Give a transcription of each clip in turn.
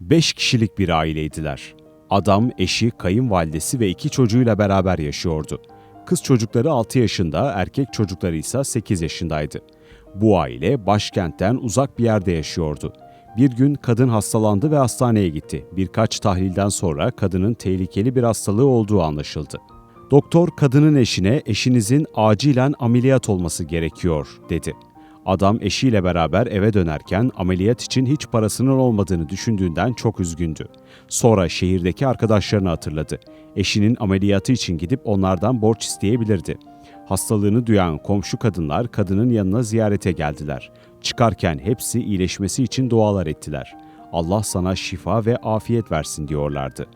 Beş kişilik bir aileydiler. Adam, eşi, kayınvalidesi ve iki çocuğuyla beraber yaşıyordu. Kız çocukları 6 yaşında, erkek çocukları ise 8 yaşındaydı. Bu aile başkentten uzak bir yerde yaşıyordu. Bir gün kadın hastalandı ve hastaneye gitti. Birkaç tahlilden sonra kadının tehlikeli bir hastalığı olduğu anlaşıldı. Doktor kadının eşine eşinizin acilen ameliyat olması gerekiyor dedi. Adam eşiyle beraber eve dönerken ameliyat için hiç parasının olmadığını düşündüğünden çok üzgündü. Sonra şehirdeki arkadaşlarını hatırladı. Eşinin ameliyatı için gidip onlardan borç isteyebilirdi. Hastalığını duyan komşu kadınlar kadının yanına ziyarete geldiler. Çıkarken hepsi iyileşmesi için dualar ettiler. Allah sana şifa ve afiyet versin diyorlardı.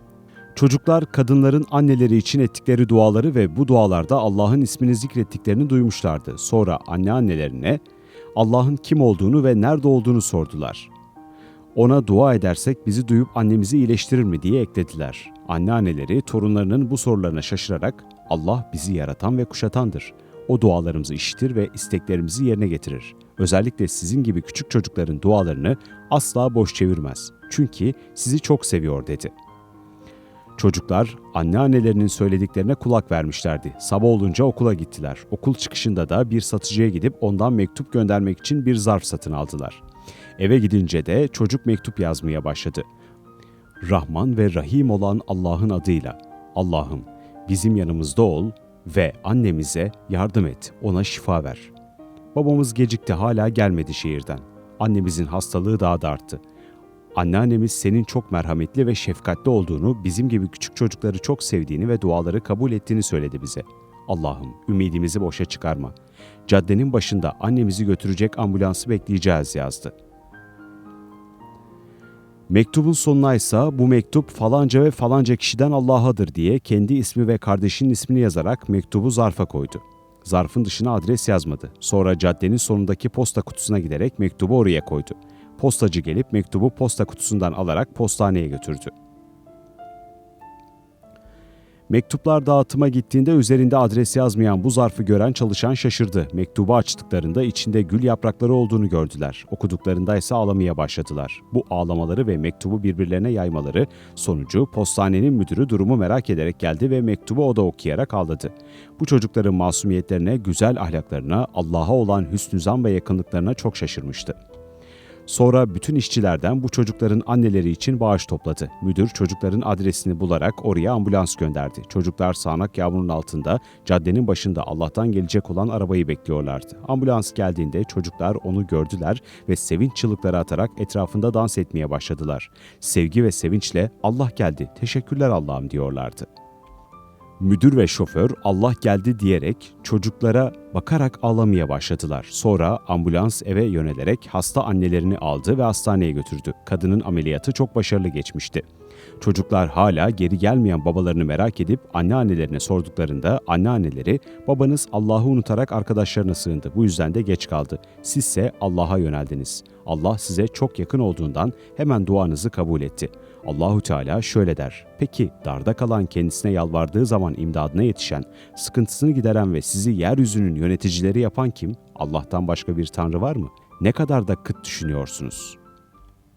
Çocuklar kadınların anneleri için ettikleri duaları ve bu dualarda Allah'ın ismini zikrettiklerini duymuşlardı. Sonra anneannelerine Allah'ın kim olduğunu ve nerede olduğunu sordular. Ona dua edersek bizi duyup annemizi iyileştirir mi diye eklediler. Anneanneleri torunlarının bu sorularına şaşırarak Allah bizi yaratan ve kuşatandır. O dualarımızı işitir ve isteklerimizi yerine getirir. Özellikle sizin gibi küçük çocukların dualarını asla boş çevirmez. Çünkü sizi çok seviyor dedi.'' Çocuklar anneannelerinin söylediklerine kulak vermişlerdi. Sabah olunca okula gittiler. Okul çıkışında da bir satıcıya gidip ondan mektup göndermek için bir zarf satın aldılar. Eve gidince de çocuk mektup yazmaya başladı. Rahman ve Rahim olan Allah'ın adıyla. Allah'ım bizim yanımızda ol ve annemize yardım et, ona şifa ver. Babamız gecikti hala gelmedi şehirden. Annemizin hastalığı daha da arttı. Anneannemiz senin çok merhametli ve şefkatli olduğunu, bizim gibi küçük çocukları çok sevdiğini ve duaları kabul ettiğini söyledi bize. Allah'ım ümidimizi boşa çıkarma. Caddenin başında annemizi götürecek ambulansı bekleyeceğiz yazdı. Mektubun sonuna ise bu mektup falanca ve falanca kişiden Allah'adır diye kendi ismi ve kardeşinin ismini yazarak mektubu zarfa koydu. Zarfın dışına adres yazmadı. Sonra caddenin sonundaki posta kutusuna giderek mektubu oraya koydu. Postacı gelip mektubu posta kutusundan alarak postaneye götürdü. Mektuplar dağıtıma gittiğinde üzerinde adres yazmayan bu zarfı gören çalışan şaşırdı. Mektubu açtıklarında içinde gül yaprakları olduğunu gördüler. Okuduklarında ise ağlamaya başladılar. Bu ağlamaları ve mektubu birbirlerine yaymaları sonucu postanenin müdürü durumu merak ederek geldi ve mektubu o da okuyarak ağladı. Bu çocukların masumiyetlerine, güzel ahlaklarına, Allah'a olan hüsnü zan ve yakınlıklarına çok şaşırmıştı. Sonra bütün işçilerden bu çocukların anneleri için bağış topladı. Müdür çocukların adresini bularak oraya ambulans gönderdi. Çocuklar sağanak yağmurun altında caddenin başında Allah'tan gelecek olan arabayı bekliyorlardı. Ambulans geldiğinde çocuklar onu gördüler ve sevinç çığlıkları atarak etrafında dans etmeye başladılar. Sevgi ve sevinçle Allah geldi, teşekkürler Allah'ım diyorlardı. Müdür ve şoför Allah geldi diyerek çocuklara bakarak ağlamaya başladılar. Sonra ambulans eve yönelerek hasta annelerini aldı ve hastaneye götürdü. Kadının ameliyatı çok başarılı geçmişti. Çocuklar hala geri gelmeyen babalarını merak edip anneannelerine sorduklarında anneanneleri babanız Allah'ı unutarak arkadaşlarına sığındı. Bu yüzden de geç kaldı. Sizse Allah'a yöneldiniz. Allah size çok yakın olduğundan hemen duanızı kabul etti. Allahu Teala şöyle der. Peki darda kalan kendisine yalvardığı zaman imdadına yetişen, sıkıntısını gideren ve sizi yeryüzünün yöneticileri yapan kim? Allah'tan başka bir tanrı var mı? Ne kadar da kıt düşünüyorsunuz?''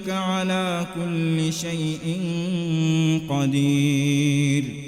إنك على كل شيء قدير.